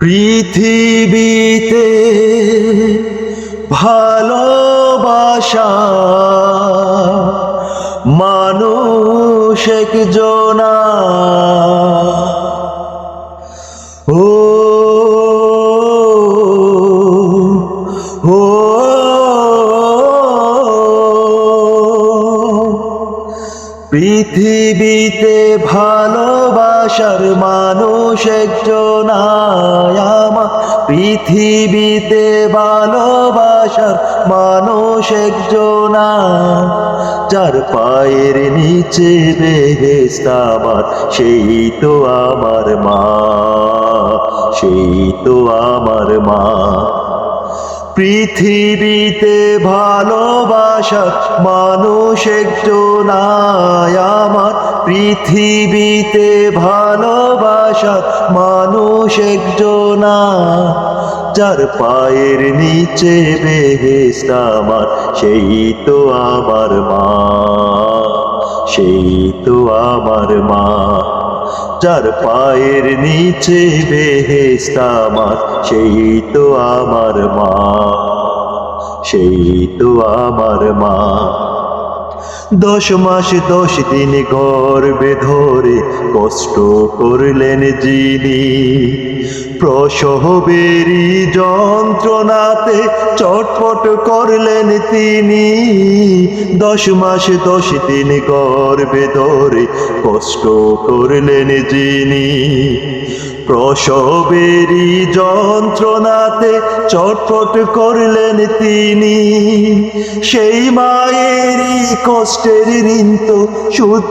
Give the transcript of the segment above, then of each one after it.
পৃথিবীতে ভালোবাসা মানুষ একজনা। ও ও পৃথিবীতে ভালোবাসার মানুষ একজন আমার পৃথিবীতে ভালোবাসার মানুষ একজন যার পায়ের নিচে বেহেস্ত আমার, সেই তো আমার মা, সেই তো আমার মা। পৃথিবীতে ভালোবাসা মানুষ একজন আমার। পৃথিবীতে ভালোবাসা মানুষ একজন যার পায়ের নিচে বেহেস্ত আমার, সেই তো আমার মা। সেই তো আমার মা। যার পায়ের নিচে বেহেস্তামার সেই তো আমার মা সেই তো আমার মা। দশ মাস দশ দিন গর্বে ধরে কষ্ট করলেন যিনি। প্রসবেরই যন্ত্রণাতে চটপট করলেন তিনি। দশ মাস দশ দিন গর্বে ধরে কষ্ট করলেন যিনি। প্রসবেরই যন্ত্রণাতে চটপট করলেন তিনি। সেই মায়েরই কষ্টের ঋণ তো সুদ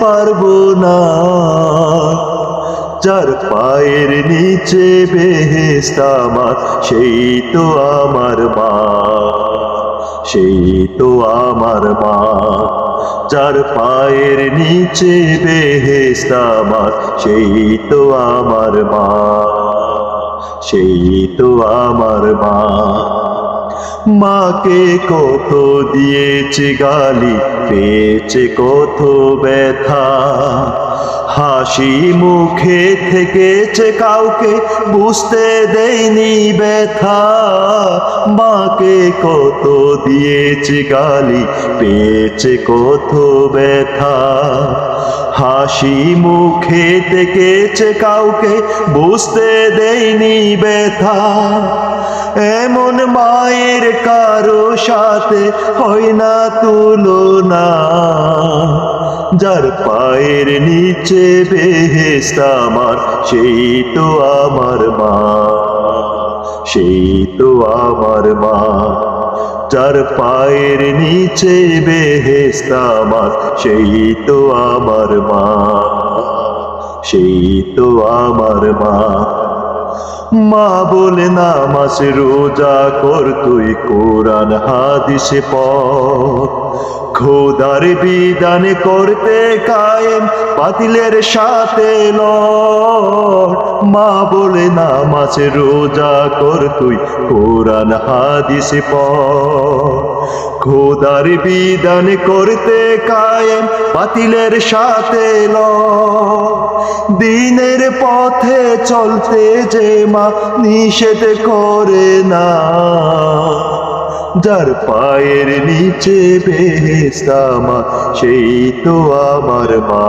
পারব না। যার পায়ের নিচে বেহেস্ত আমার, সেই তো আমার মা। সেই তো আমার মা। যার পায়ের নিচে বেহেস্ত আমার সেই তো আমার মা সেই তো আমার মা। মাকে কত দিয়েছে গালি, পেয়েছে কত ব্যথা। হাসি মুখে থেকেছে কাউকে, বুঝতে দেয়নি ব্যথা। মাকে কত দিয়েছে গালি, পেয়েছে কত ব্যথা। হাসি মুখে থেকেছে কাউকে, বুঝতে দেয়নি ব্যথা। কারও সাথে হয় না তুলনা। যার পায়ের নিচে বেহেস্ত আমার, সেই তো আমার মা। সেই তো আমার মা। যার পায়ের নিচে বেহেস্ত আমার, সেই তো আমার মা। সেই তো আমার মা। মা বলে, নামাজ রোজা কর তুই, কোরআন, হাদিসে পথ খোদার বিধান করতে কায়েম পাতিলের সাথে লড়। মা বলে, নামাজ রোজা কর তুই, কোরআন, হাদিসে পর খোদার বিধান করতে কায়েম, বাতিলের সাথে লড় দিনের পথে চলতে যে মা নিষেধ করে না, যার পায়ের নিচে বেহেস্ত আমার সেই তো আমার মা।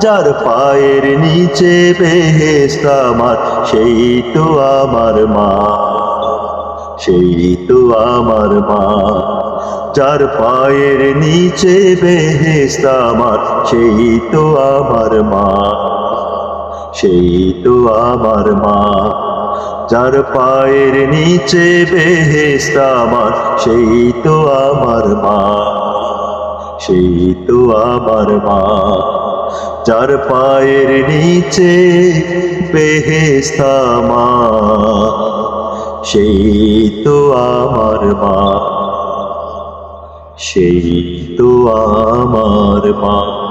যার পায়ের নিচে বেহেস্ত আমার, সেই তো আমার মা। সেই তো আমার মা। যার পায়ের নিচে বেহেস্ত আমার, সেই তো আমার মা। সেই তো আমার মা। যার পায়ের নিচে বেহেস্ত আমার, সেই তো আমার মা। সেই তো আমার মা। যার পায়ের নিচে বেহেস্ত আমার সেই তো আমার মা সেই তো আমার মা।